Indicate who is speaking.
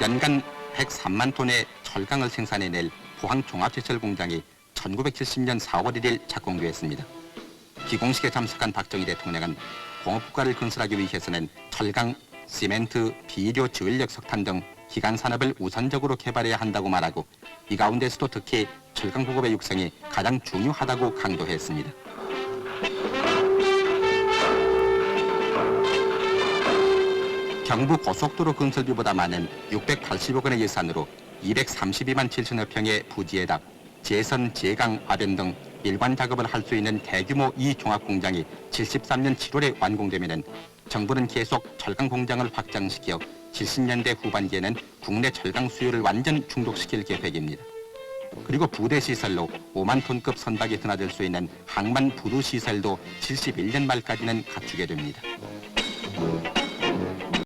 Speaker 1: 연간 103만 톤의 철강을 생산해낼 포항 종합시설 공장이 1970년 4월 1일 착공되었습니다. 기공식에 참석한 박정희 대통령은 공업국가를 건설하기 위해서 는 철강, 시멘트, 비료, 주연력, 석탄 등 기간 산업을 우선적으로 개발해야 한다고 말하고 이 가운데서도 특히 철강 공업의 육성이 가장 중요하다고 강조했습니다. 경부 고속도로 건설비보다 많은 680억 원의 예산으로 232만 7천여 평의 부지에다 재선, 재강, 아변 등 일반 작업을 할 수 있는 대규모 이 종합 공장이 73년 7월에 완공되면은 정부는 계속 철강 공장을 확장시켜 70년대 후반기에는 국내 철강 수요를 완전 중독시킬 계획입니다. 그리고 부대 시설로 5만 톤급 선박이 드나들 수 있는 항만 부두 시설도 71년 말까지는 갖추게 됩니다.